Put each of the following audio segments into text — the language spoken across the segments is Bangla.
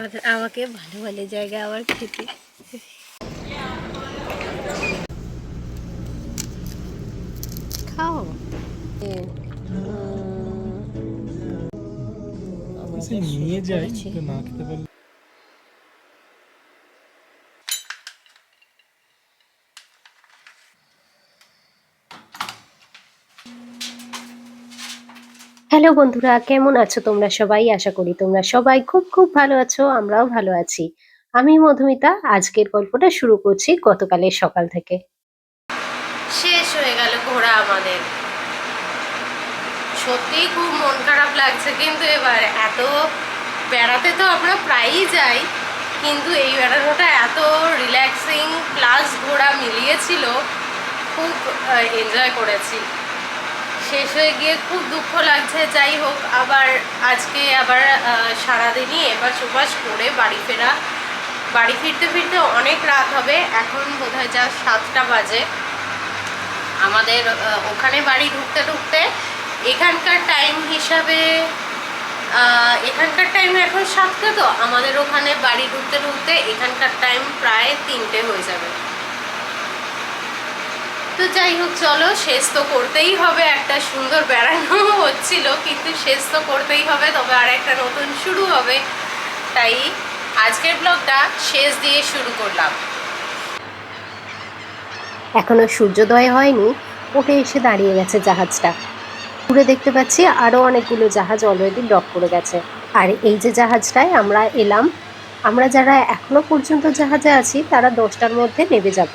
আমাকে ভালো ভালো জায়গা আবার খেতে। খাও। নিয়ে যাই না খেতে পারলে হ্যালো বন্ধুরা, কেমন আছো তোমরা সবাই? আশা করি তোমরা সবাই খুব খুব ভালো আছো, আমরাও ভালো আছি। আমি মধুমিতা, আজকের গল্পটা শুরু করছি গতকালের সকাল থেকে। শেষ হয়ে গেল ঘোরা আমাদের। সত্যিই খুব মন খারাপ লাগছে, কিন্তু এবার এত বেড়াতে তো আমরা প্রায়ই যাই, কিন্তু এই বেড়ানোটা এত রিল্যাক্সিং প্লাস ঘোরা মিলিয়েছিল, খুব এনজয় করেছি। শেষ হয়ে গিয়ে খুব দুঃখ লাগছে। যাই হোক, আবার আজকে আবার সারাদিনই এবার চোপাস করে বাড়ি ফেরা। বাড়ি ফিরতে ফিরতে অনেক রাত হবে। এখন বোধহয় যা সাতটা বাজে। আমাদের ওখানে বাড়ি ঢুকতে ঢুকতে এখানকার টাইম হিসাবে এখানকার টাইম এখন সাতটা, তো আমাদের ওখানে বাড়ি ঢুকতে ঢুকতে এখানকার টাইম প্রায় তিনটে হয়ে যাবে। তো যাই হোক, চলো, শেষ তো করতেই হবে। একটা সুন্দর বেড়ানো হচ্ছিল, কিন্তু শেষ তো করতেই হবে, তবে আর একটা নতুন শুরু হবে। তাই আজকের ব্লগটা শেষ দিয়ে শুরু করলাম। এখনও সূর্যোদয় হয়নি, উঠে এসে দাঁড়িয়ে গেছে জাহাজটা। ঘুরে দেখতে পাচ্ছি আরও অনেকগুলো জাহাজ অলরেডি ডক করে গেছে। আর এই যে জাহাজটায় আমরা এলাম, আমরা যারা এখনও পর্যন্ত জাহাজে আছি, তারা দশটার মধ্যে নেমে যাব।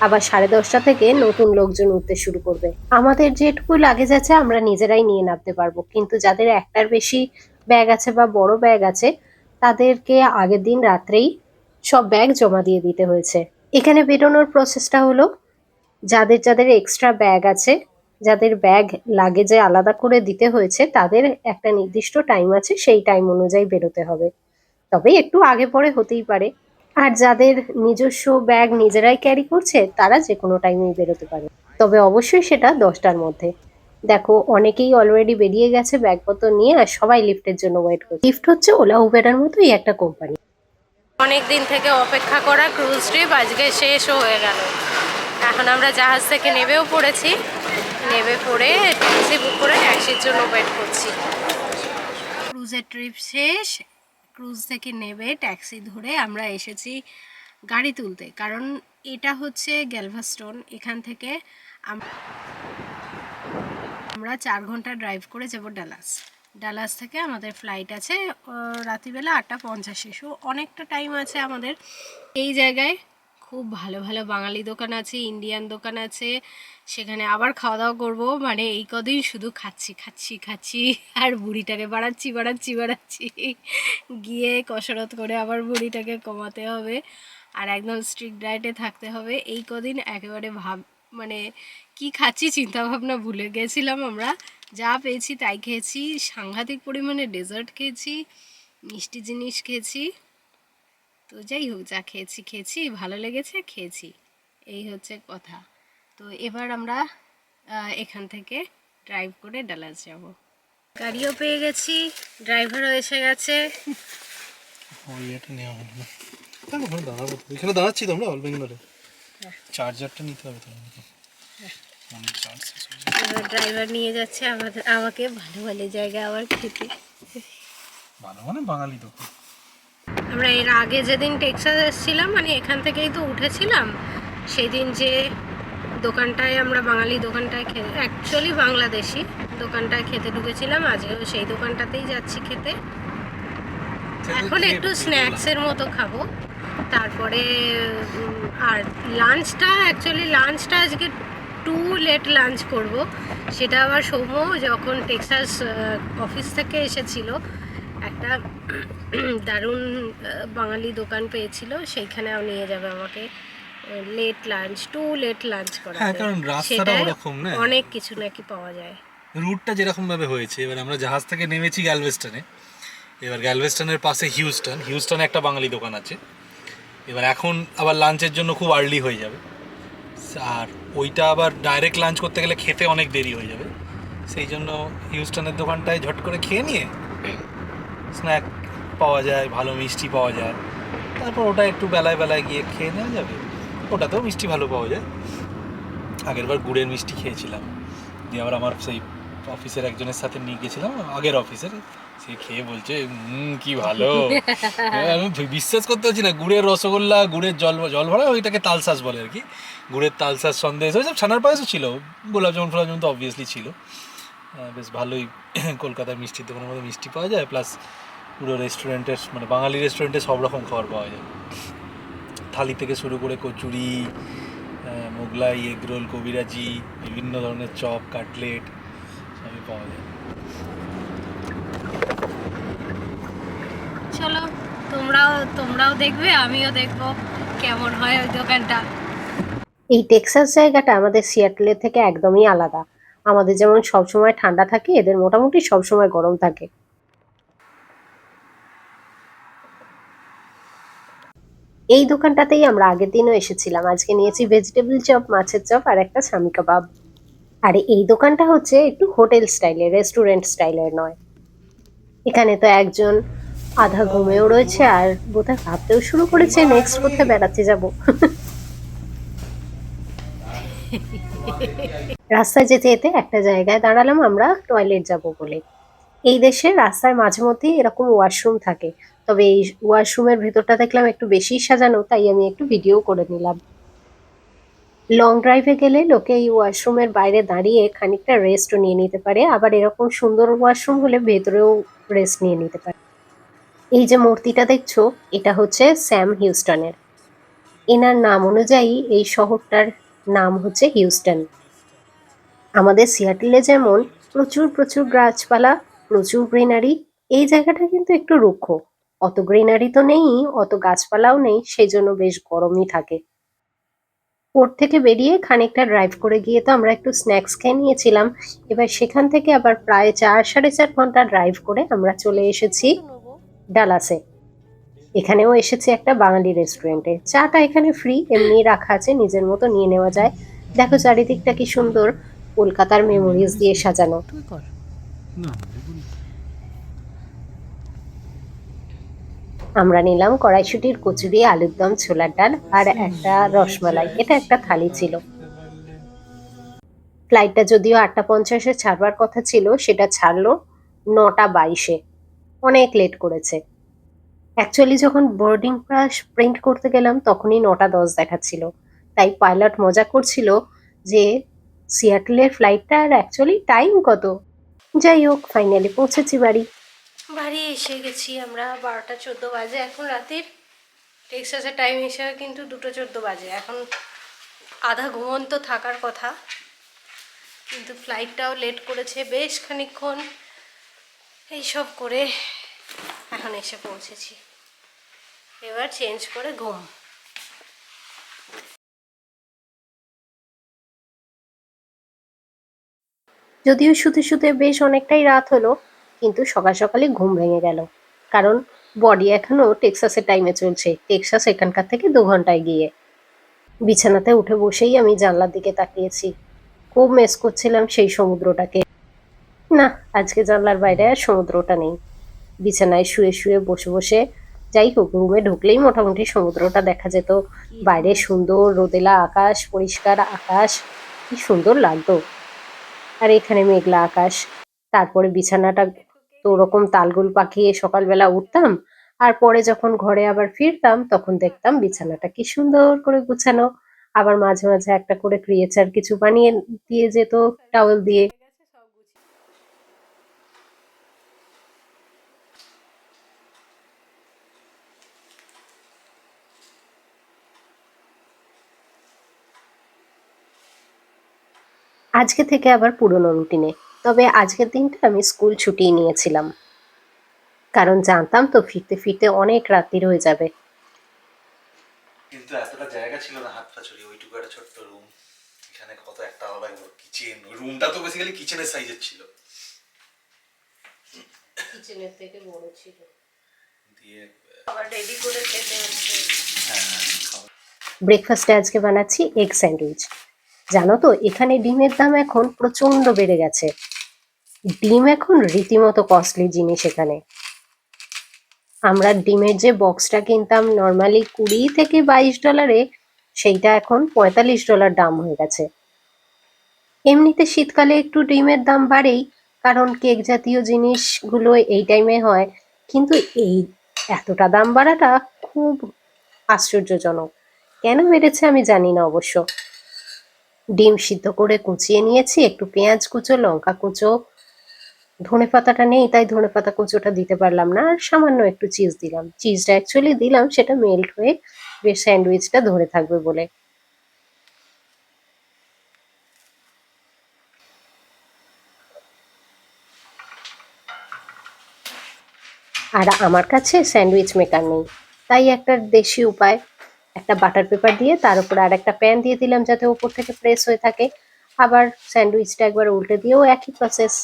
আবার সাড়ে দশটা থেকে নতুন লোকজন উঠতে শুরু করবে। আমাদের যেটুকু লাগেজ আছে, আমরা নিজেরাই নিয়ে নামতে পারব। কিন্তু যাদের একটার বেশি ব্যাগ আছে বা বড় ব্যাগ আছে, তাদেরকে আগের দিন রাত্রেই সব ব্যাগ জমা দিয়ে দিতে হয়েছে। এখানে বেরোনোর প্রসেসটা হলো, যাদের যাদের এক্সট্রা ব্যাগ আছে, যাদের ব্যাগ লাগেজে আলাদা করে দিতে হয়েছে, তাদের একটা নির্দিষ্ট টাইম আছে, সেই টাইম অনুযায়ী বেরোতে হবে। তবে একটু আগে পরে হতেই পারে। আর যাদের নিজস্ব ব্যাগ নিজেরাই ক্যারি করছে, তারা যে কোনো টাইমেই বেরোতে পারে। তবে অবশ্যই সেটা দশটার মধ্যে। দেখো, অনেকেই অলরেডি বেরিয়ে গেছে, ব্যাগপত্র নিয়ে, আর সবাই লিফটের জন্য ওয়েট করছে। লিফট হচ্ছে ওলা, উবেরের মতোই একটা কোম্পানি অনেক দিন থেকে অপেক্ষা করা ক্রুজ ট্রিপ আজকে শেষও হয়ে গেল। এখন আমরা জাহাজ থেকে নেবেও পড়েছি। নেবে পড়ে ট্যাক্সি বুক করে ট্যাক্সির জন্য ওয়েট করছি। ক্রুজের ট্রিপ শেষ ক্রুজ থেকে নেবে ট্যাক্সি ধরে আমরা এসেছি গাড়ি তুলতে। কারণ এটা হচ্ছে গ্যালভাস্টোন, এখান থেকে আমরা চার ঘণ্টা ড্রাইভ করে যাব ডালাস। ডালাস থেকে আমাদের ফ্লাইট আছে রাতিবেলা আটটা পঞ্চাশে। সো অনেকটা টাইম আছে আমাদের এই জায়গায় খুব ভালো ভালো বাঙালি দোকান আছে ইন্ডিয়ান দোকান আছে। সেখানে আবার খাওয়া দাওয়া করব। মানে এই কদিন শুধু খাচ্ছি খাচ্ছি খাচ্ছি। আর বুড়িটাকে বাড়াচ্ছি বাড়াচ্ছি বাড়াচ্ছি। গিয়ে কসরত করে আবার বুড়িটাকে কমাতে হবে। আর একদম স্ট্রিক্ট ডায়েটে থাকতে হবে। এই কদিন একেবারে ভাব মানে কি খাচ্ছি চিন্তা ভাবনা ভুলে গেছিলাম আমরা। যা পেয়েছি তাই খেয়েছি। সাংঘাতিক পরিমাণে ডেজার্ট খেয়েছি, মিষ্টি জিনিস খেয়েছি। তো যাই হোক যা খেয়েছি খেয়েছি ভালো লেগেছে খেয়েছি। এই হচ্ছে কথা। তো এবার আমরা এখান থেকে ড্রাইভ করে ডালাস যাব। গাড়িও পেয়ে গেছি ড্রাইভারও এসে গেছে। ওখানে দাঁড়াবো এখানে দাঁড়াচ্ছি তো আমরা চার্জারটা নিতে হবে শেষ হয়ে। এবার ড্রাইভার নিয়ে যাচ্ছে আমাদের আমাকে ভালো ভালো জায়গা আবার খেতে। ভালো মানে বাঙালি দোকান আমরা এর আগে যেদিন টেক্সাস এসেছিলাম মানে এখান থেকেই তো উঠেছিলাম সেই দিন যে দোকানটায় আমরা বাঙালি দোকানটায় খেতে অ্যাকচুয়ালি বাংলাদেশি দোকানটায় খেতে ঢুকেছিলাম আজকেও সেই দোকানটাতেই যাচ্ছি খেতে। এখন একটু স্ন্যাক্সের মতো খাব। তারপরে আর লাঞ্চটা অ্যাকচুয়ালি লাঞ্চটা আজকে টু লেট লাঞ্চ করব। সেটা আবার সৌম্য যখন টেক্সাস অফিস থেকে এসেছিল একটা দারুণ বাঙালি দোকান পেয়েছিল সেইখানেও নিয়ে যাবে আমাকে। Late lunch too late lunch করা হ্যাঁ, কারণ রাস্তাটা ওরকম না? অনেক কিছু নাকি পাওয়া যায়। রুটটা যেরকম ভাবে হয়েছে এবার আমরা জাহাজ থেকে নেমেছি গ্যালভেস্টনে এবার গ্যালভেস্টনের পাশে হিউস্টন। হিউস্টনে একটা বাঙালি দোকান আছে। এবার এখন আবার লাঞ্চের জন্য খুব আর্লি হয়ে যাবে। আর ওইটা আবার ডাইরেক্ট লাঞ্চ করতে গেলে খেতে অনেক দেরি হয়ে যাবে। সেই জন্য হিউস্টনের দোকানটায় ঝট করে খেয়ে নিয়ে স্ন্যাক পাওয়া যায় ভালো মিষ্টি পাওয়া যায়। তারপর ওটা একটু বেলায় বেলায় গিয়ে খেয়ে নেওয়া যাবে। ওটাতেও মিষ্টি ভালো পাওয়া যায়। আগেরবার গুড়ের মিষ্টি খেয়েছিলাম। দিয়ে আবার আমার সেই অফিসের একজনের সাথে নিয়ে গেছিলাম আগের অফিসের। সে খেয়ে বলছে হুম কি ভালো। আমি বিশ্বাস করতে পারছি না গুড়ের রসগোল্লা গুড়ের জল জল ভরা ওইটাকে তালসাস বলে আর কি। গুড়ের তালসাস সন্দেশ ওইসব ছানার পায়েসও ছিল। গোলাপ জামুন ফোলাপ জামুন তো অবভিয়াসলি ছিল। বেশ ভালোই কলকাতার মিষ্টির দোকানের মধ্যে মিষ্টি পাওয়া যায় প্লাস পুরো রেস্টুরেন্টের মানে বাঙালি রেস্টুরেন্টে সব রকম খাবার পাওয়া যায়। থালি থেকে শুরু করে কচুরি আহ, মোগলাই এগরোল কবিরাজি বিভিন্ন ধরনের চপ কাটলেট সবই পাওয়া যায়। চলো তোমরাও তোমরাও দেখবে আমিও দেখব কেমন হয় ওই দোকানটা। এই টেক্সাস জায়গাটা আমাদের সিয়াটলের থেকে একদমই আলাদা। আমাদের যেমন সবসময় ঠান্ডা থাকে, এদের মোটামুটি সবসময় গরম থাকে। এই দোকানটাতেই আমরা আগের দিনও এসেছিলাম। আজকে নিয়েছি ভেজিটেবল চপ মাছের চপ আর একটা স্বামী কাবাব। আর এই দোকানটা হচ্ছে একটু হোটেল স্টাইলের রেস্টুরেন্ট স্টাইলের নয়। এখানে তো একজন আধা ঘুমেও রয়েছে আর বোধহয় ভাবতেও শুরু করেছে নেক্সট কোথায় বেড়াতে যাব? রাস্তায় যেতে যেতে একটা জায়গায় দাঁড়ালাম আমরা টয়লেট যাব বলে। এই দেশে রাস্তায় মাঝে মধ্যেই এরকম ওয়াশরুম থাকে। তবে এই ওয়াশরুমের ভেতরটা দেখলাম একটু বেশি সাজানো, তাই আমি একটু ভিডিও করে নিলাম। লং ড্রাইভে গেলে লোকে এই ওয়াশরুমের বাইরে দাঁড়িয়ে খানিকটা রেস্টও নিয়ে নিতে পারে। আবার এরকম সুন্দর ওয়াশরুম হলে ভেতরেও রেস্ট নিয়ে নিতে পারে। এই যে মূর্তিটা দেখছ, এটা হচ্ছে স্যাম হিউস্টনের। এনার নাম অনুযায়ী এই শহরটার নাম হচ্ছে হিউস্টন। আমাদের সিয়াটেলে যেমন প্রচুর প্রচুর গাছপালা, প্রচুর গ্রিনারি, এই জায়গাটা কিন্তু একটু রুক্ষ। অত গ্রিনারি তো নেই, অত গাছপালাও নেই সেই জন্য বেশ গরমই থাকে। পোর্ট থেকে বেরিয়ে খানিকটা ড্রাইভ করে গিয়ে তো আমরা একটু স্ন্যাক্স খেয়ে নিয়েছিলাম। এবার সেখান থেকে আবার প্রায় চার, সাড়ে চার ঘণ্টা ড্রাইভ করে আমরা চলে এসেছি ডালাসে। এখানেও এসেছি একটা বাঙালি রেস্টুরেন্টে চাটা এখানে ফ্রি এমনি রাখা আছে, নিজের মতো নিয়ে নেওয়া যায়। দেখো চারিদিকটা কি সুন্দর। কলকাতার মেমোরিজ দিয়ে সাজানো। আমরা নিলাম কড়াইশুটির কচুরি আলুর দম ছোলার ডাল আর একটা রসমালাই। এটা একটা থালি ছিল। ফ্লাইটটা যদিও আটটা পঞ্চাশে ছাড়বার কথা ছিল সেটা ছাড়লো নটা বাইশে। অনেক লেট করেছে। অ্যাকচুয়ালি যখন বোর্ডিং পাস প্রিন্ট করতে গেলাম তখনই নটা দশ দেখাচ্ছিল। তাই পাইলট মজা করছিল যে সিয়াটলের ফ্লাইটটা আর অ্যাকচুয়ালি টাইম কত? যাই হোক ফাইনালি পৌঁছেছি বাড়ি। বাড়ি এসে গেছি আমরা, বারোটা চোদ্দ বাজে। এখন রাতের টেক্সাসের টাইম হিসাবে কিন্তু দুটো চোদ্দ বাজে। এখন আধা ঘুমন্ত থাকার কথা। কিন্তু ফ্লাইটটাও লেট করেছে বেশ খানিকক্ষণ। এইসব করে এখন এসে পৌঁছেছি। এবার চেঞ্জ করে ঘুম। যদিও শুতে শুতে বেশ অনেকটাই রাত হলো, কিন্তু সকাল সকালে ঘুম ভেঙে গেল। কারণ বডি এখনও টেক্সাসের টাইমে চলছে, টেক্সাস এখানকার থেকে দু ঘন্টায় গিয়ে। বিছানাতে উঠে বসেই আমি জানলার দিকে তাকিয়েছি। খুব মিস করছিলাম সেই সমুদ্রটাকে। না, আজকে জানলার বাইরে আর সমুদ্রটা নেই। বিছানায় শুয়ে শুয়ে বসে বসে যাই হোক, রুমে ঢুকলেই মোটামুটি সমুদ্রটা দেখা যেত। বাইরে সুন্দর রোদেলা আকাশ, পরিষ্কার আকাশ, কি সুন্দর লাগতো। আর এখানে মেঘলা আকাশ। তারপরে বিছানাটা তো ওরকম তালগুল পাকিয়ে সকালবেলা উঠতাম, আর পরে যখন ঘরে আবার ফিরতাম, তখন দেখতাম বিছানাটা কি সুন্দর করে গুছানো। আবার মাঝে মাঝে একটা করে ক্রিয়েচার কিছু বানিয়ে দিয়ে যেত টাওয়েল দিয়ে। আজকে থেকে আবার পুরনো রুটিনে। তবে আজকের দিনটা আমি স্কুল ছুটিই নিয়েছিলাম। কারণ জানতাম তো ফিরতে ফিরতে অনেক রাত্রির হয়ে যাবে। কিন্তু এতটা জায়গা ছিল না হাত পা ছড়িয়ে ওইটুকু একটা ছোট্ট রুম এখানে কত একটা আলাদা কিচেন রুমটা তো বেসিক্যালি কিচেনের সাইজের ছিল। কিচেনের থেকে বড় ছিল। দিয়ে আবার রেডি করে খেতে হচ্ছে। হ্যাঁ ব্রেকফাস্টে আজকে বানাচ্ছি এগ স্যান্ডউইচ জানো তো, এখানে ডিমের দাম এখন প্রচণ্ড বেড়ে গেছে। ডিম এখন রীতিমতো কস্টলি জিনিস এখানে। আমরা ডিমের যে বক্সটা কিনতাম নর্মালি কুড়ি থেকে বাইশ ডলারে সেইটা এখন পঁয়তাল্লিশ ডলার দাম হয়ে গেছে। এমনিতে শীতকালে একটু ডিমের দাম বাড়েই, কারণ কেক জাতীয় জিনিসগুলো এই টাইমে হয়। কিন্তু এই এতটা দাম বাড়াটা খুব আশ্চর্যজনক। কেন বেড়েছে আমি জানি না অবশ্য। ডিম সিদ্ধ করে কুচিয়ে নিয়েছি, একটু পেঁয়াজ কুচো, লঙ্কা কুচো। ধনে পাতাটা নেই, তাই ধনে পাতা কুচোটা দিতে পারলাম না, আর সামান্য একটু চিজ দিলাম। চিজটা অ্যাকচুয়ালি দিলাম, সেটা মেল্ট হয়ে বেশ স্যান্ডউইচটা ধরে থাকবে বলে। আর আমার কাছে স্যান্ডউইচ মেকার নেই, তাই একটা দেশি উপায়। একটা বাটার পেপার দিয়ে তার উপর আর একটা প্যান দিয়ে দিলাম যাতে উপর থেকে প্রেস হয়ে থাকে। আবার স্যান্ডউইচটা একবার উল্টে দিয়েও একই প্রসেস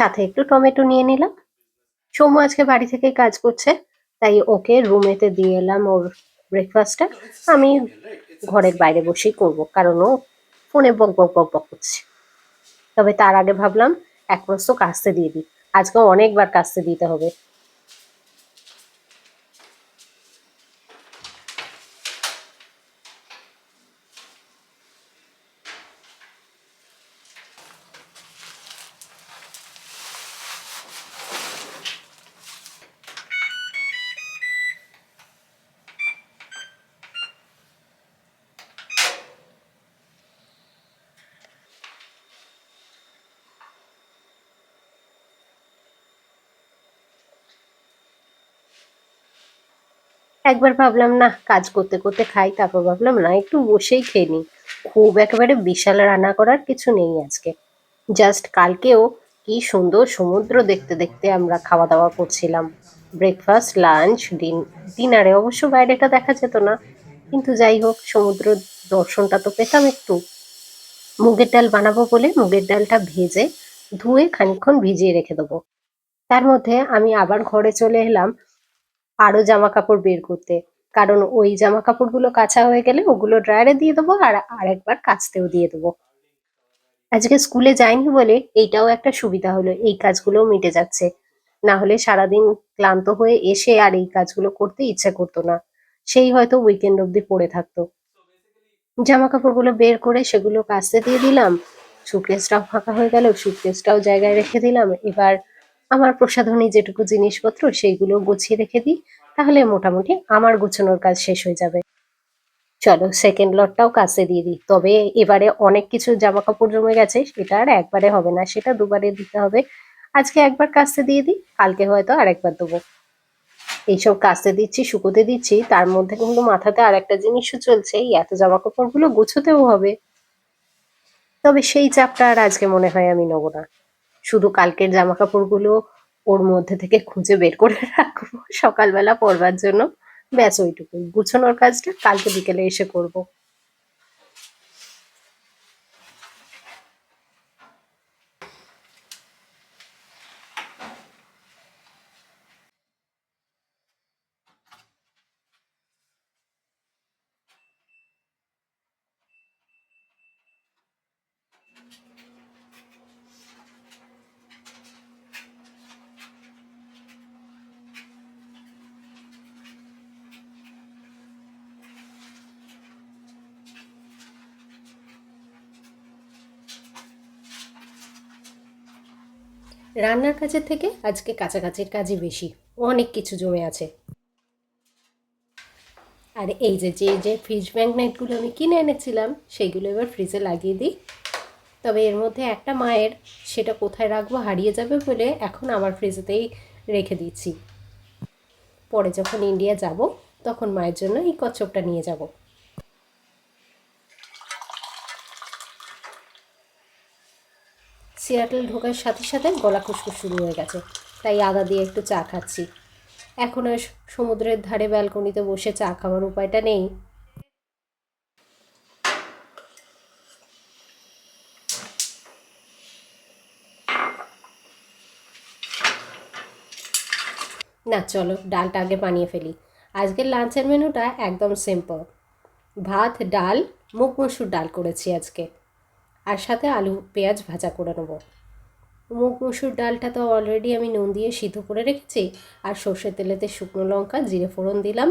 সাথে একটু টমেটো নিয়ে নিলাম। সোমু আজকে বাড়ি থেকে কাজ করছে, তাই ওকে রুমেতে দিয়ে এলাম ওর ব্রেকফাস্টটা আমি ঘরের বাইরে বসেই করব, কারণ ও ফোনে বক বক বক বক করছে। তবে তার আগে ভাবলাম, এক প্রস্ত কাস্তে দিয়ে দিই। আজকে অনেকবার কাস্তে দিতে হবে। একবার ভাবলাম না কাজ করতে করতে খাই। তারপর ভাবলাম, না, একটু বসেই খেয়ে নিই। খুব একেবারে বিশাল রান্না করার কিছু নেই আজকে। জাস্ট কালকেও কি সুন্দর সমুদ্র দেখতে দেখতে আমরা খাওয়া দাওয়া করছিলাম। ব্রেকফাস্ট, লাঞ্চ, ডিন, ডিনারে অবশ্য বাইরেটা দেখা যেত না। কিন্তু যাই হোক, সমুদ্র দর্শনটা তো পেতাম একটু। মুগের ডাল বানাবো বলে মুগের ডালটা ভেজে ধুয়ে খানিকক্ষণ ভিজিয়ে রেখে দেবো। তার মধ্যে আমি আবার ঘরে চলে এলাম। আরও জামা কাপড় বের করতে। কারণ ওই জামা কাপড়গুলো কাঁচা হয়ে গেলে ওগুলো ড্রায়ারে দিয়ে দেবো আর আরেকবার কাচতেও দিয়ে দেবো। আজকে স্কুলে যাইনি বলে এইটাও একটা সুবিধা হলো, এই কাজগুলোও মিটে যাচ্ছে। না হলে সারাদিন ক্লান্ত হয়ে এসে আর এই কাজগুলো করতে ইচ্ছে করতো না। সেই হয়তো উইকেন্ড অবধি পড়ে থাকতো। জামা কাপড়গুলো বের করে সেগুলো কাচতে দিয়ে দিলাম সুটকেসটাও ফাঁকা হয়ে গেল সুটকেসটাও জায়গায় রেখে দিলাম। এবার আমার প্রসাধনী যেটুকু জিনিসপত্র সেইগুলো গুছিয়ে রেখে দিই, তাহলে মোটামুটি আমার গুছানোর কাজ শেষ হয়ে যাবে। চলো সেকেন্ড লটটাও কাছে দিয়ে দিই। তবে এবারে অনেক কিছু জামা কাপড় জমে গেছে, সেটা আর একবারে হবে না, সেটা দুবারে দিতে হবে। আজকে একবার কাচতে দিয়ে দিই, কালকে হয়তো আরেকবার দেবো। এইসব কাচতে দিচ্ছি, শুকোতে দিচ্ছি, তার মধ্যে কিন্তু মাথাতে আর একটা জিনিসও চলছে, এই এত জামা কাপড়গুলো গুছোতেও হবে। তবে সেই চাপটা আর আজকে মনে হয় আমি নেব না। শুধু কালকের জামা কাপড়গুলো ওর মধ্যে থেকে খুঁজে বের করে রাখব সকালবেলা পরবার জন্য। ব্যাস ওইটুকুই। গুছানোর কাজটা কালকে বিকেলে এসে করব। রান্নার কাজের থেকে আজকে কাছাকাছির কাজই বেশি। অনেক কিছু জমে আছে। আর এই যে যে যে ফ্রিজ ম্যাগনেটগুলো আমি কিনে এনেছিলাম সেইগুলো এবার ফ্রিজে লাগিয়ে দিই। তবে এর মধ্যে একটা মায়ের, সেটা কোথায় রাখব, হারিয়ে যাবে বলে এখন আমার ফ্রিজেতেই রেখে দিচ্ছি। পরে যখন ইন্ডিয়া যাব, তখন মায়ের জন্য এই কচ্ছপটা নিয়ে যাব। সিয়াটেল ঢোকার সাথে সাথে গলা খুশকু শুরু হয়ে গেছে। তাই আদা দিয়ে একটু চা খাচ্ছি। এখন আর সমুদ্রের ধারে ব্যালকনিতে বসে চা খাওয়ার উপায়টা নেই। না, চলো, ডালটা আগে বানিয়ে ফেলি। আজকের লাঞ্চের মেনুটা একদম সিম্পল ভাত, ডাল, মুগ মসুর ডাল করেছি আজকে। আর সাথে আলু, পেঁয়াজ ভাজা করে নেব। মুগ মুসুর ডালটা তো অলরেডি আমি নুন দিয়ে সিদ্ধ করে রেখেছি, আর সর্ষের তেলেতে শুকনো লঙ্কা, জিরে ফোড়ন দিলাম,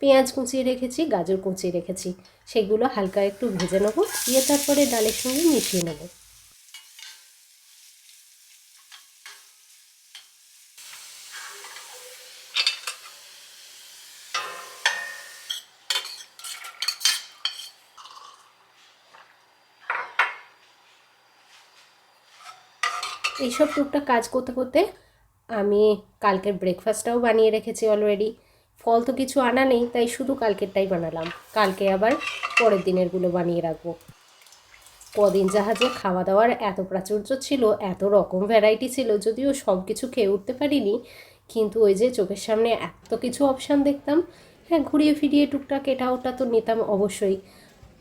পেঁয়াজ কুচিয়ে রেখেছি, গাজর কুচিয়ে রেখেছি, সেগুলো হালকা একটু ভেজে নেব, দিয়ে তারপরে ডালের সঙ্গে মিশিয়ে নেব। এইসব টুকটাক কাজ করতে করতে আমি কালকের ব্রেকফাস্টটাও বানিয়ে রেখেছি অলরেডি ফল তো কিছু আনা নেই, তাই শুধু কালকেরটাই বানালাম। কালকে আবার পরের দিনেরগুলো বানিয়ে রাখব। কদিন জাহাজে খাওয়া দাওয়ার এত প্রাচুর্য ছিল, এত রকম ভ্যারাইটি ছিল, যদিও সব কিছু খেয়ে উঠতে পারিনি। কিন্তু ওই যে চোখের সামনে এত কিছু অপশান দেখতাম হ্যাঁ ঘুরিয়ে ফিরিয়ে টুকটাক এটা ওটা তো নিতাম অবশ্যই।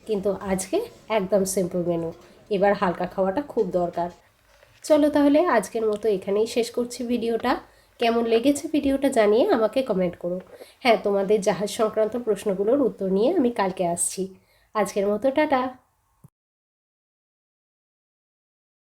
কিন্তু আজকে একদম সিম্পল মেনু এবার হালকা খাওয়াটা খুব দরকার। চলো তাহলে আজকের মতো এখানেই শেষ করছি ভিডিওটা। কেমন লেগেছে ভিডিওটা জানিয়ে আমাকে কমেন্ট করো। হ্যাঁ তোমাদের জাহাজ সংক্রান্ত প্রশ্নগুলোর উত্তর নিয়ে আমি কালকে আসছি। আজকের মতো, টাটা।